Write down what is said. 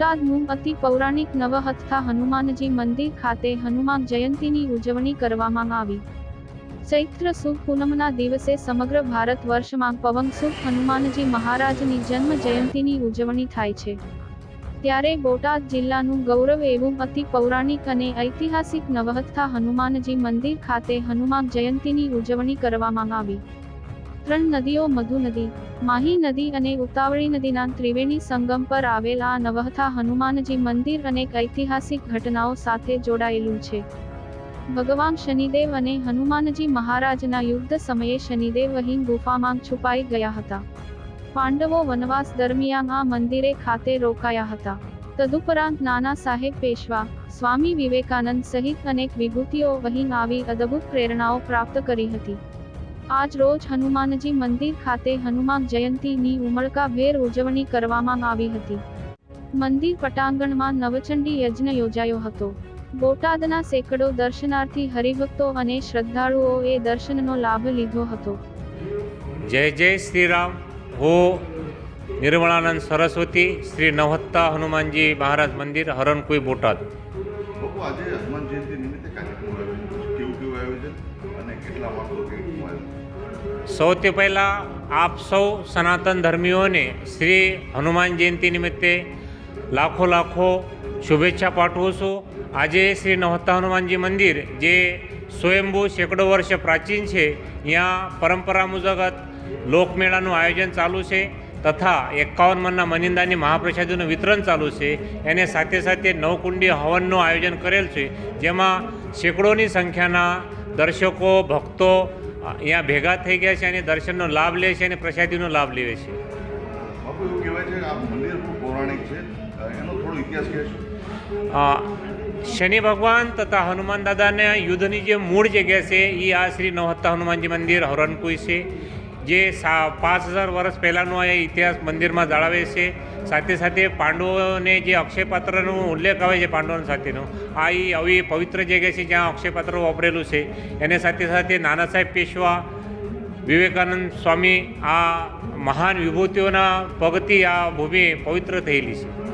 બોટાદનું અતિ પૌરાણિક નવહથા હનુમાનજી મંદિર ખાતે હનુમાન જયંતીની ઉજવણી કરવામાં આવી. ચૈત્ર સુદ પૂનમના દિવસે સમગ્ર ભારત વર્ષમાં પવન સુદ હનુમાનજી મહારાજની જન્મ જયંતીની ઉજવણી થાય છે. ત્યારે બોટાદ જિલ્લાનું ગૌરવ એવું અતિ પૌરાણિક અને ઐતિહાસિક નવહથા હનુમાનજી મંદિર ખાતે હનુમાન જયંતીની ઉજવણી કરવામાં આવી. ત્રણ નદીઓ મધુ નદી માહી નદી અને ઉતાવળી નદીના ત્રિવેણી સંગમ પર આવેલ આ નવહથા હનુમાનજી મંદિર અનેક ઐતિહાસિક ઘટનાઓ સાથે જોડાયેલું છે. ભગવાન શનિદેવ અને હનુમાનજી મહારાજના યુદ્ધ સમયે શનિદેવ અહીં ગુફામાં છુપાઈ ગયા હતા. પાંડવો વનવાસ દરમિયાન આ મંદિરે ખાતે રોકાયા હતા. તદુપરાંત નાના સાહેબ પેશવા, સ્વામી વિવેકાનંદ સહિત અનેક વિભૂતિઓ અહીં આવી અદ્ભુત પ્રેરણાઓ પ્રાપ્ત કરી હતી. આજ રોજ હનુમાનજી મંદિર ખાતે હનુમાન જયંતીની ઉમળકાભેર ઉજવણી કરવામાં આવી હતી. મંદિર પટાંગણમાં નવચંડી યજ્ઞ યોજાયો હતો. બોટાદના સેંકડો દર્શનાર્થી હરિભક્તો અને શ્રદ્ધાળુઓએ દર્શનનો લાભ લીધો હતો. જય જય શ્રી રામ હું નિર્મળાનંદ સરસ્વતી, શ્રી નવહત્તા હનુમાનજી મહારાજ મંદિર હરણકુઈ બોટાદ. બાપુ આજે હનુમાન જયંતિ નિમિત્તે કાર્યક્રમ આયોજન કેવું કેવું આયોજન અને કેટલા માણસો સૌથી પહેલાં આપ સૌ સનાતન ધર્મીઓને શ્રી હનુમાન જયંતિ નિમિત્તે લાખો લાખો શુભેચ્છા પાઠવું છું. આજે શ્રી નવતા હનુમાનજી મંદિર જે સ્વયંભૂ સેંકડો વર્ષ પ્રાચીન છે, ત્યાં પરંપરા મુજબ લોકમેળાનું આયોજન ચાલુ છે. તથા એકાવન મનના મનિંદાની મહાપ્રસાદીનું વિતરણ ચાલુ છે. એને સાથે સાથે નવકુંડી હવનનું આયોજન કરેલ છે. જેમાં સેંકડોની સંખ્યાના દર્શકો ભક્તો અહીંયા ભેગા થઈ ગયા છે અને દર્શનનો લાભ લે છે અને પ્રસાદીનો લાભ લે છે. શનિ ભગવાન તથા હનુમાન દાદાને યુદ્ધની જે મૂળ જગ્યા છે એ આ શ્રી નવહત્તા હનુમાનજી મંદિર હરણકુઈ છે. જે સા પાંચ હજાર વર્ષ પહેલાંનો આ ઇતિહાસ મંદિરમાં જાળવે છે. સાથે સાથે પાંડવોને જે અક્ષયપાત્રનો ઉલ્લેખ આવે છે, પાંડવોની સાથેનો, આ એ આવી પવિત્ર જગ્યા છે જ્યાં અક્ષયપાત્ર વાપરેલું છે. એને સાથે સાથે નાના સાહેબ પેશવા, વિવેકાનંદ સ્વામી, આ મહાન વિભૂતિઓના પગથી આ ભૂમિ પવિત્ર થયેલી છે.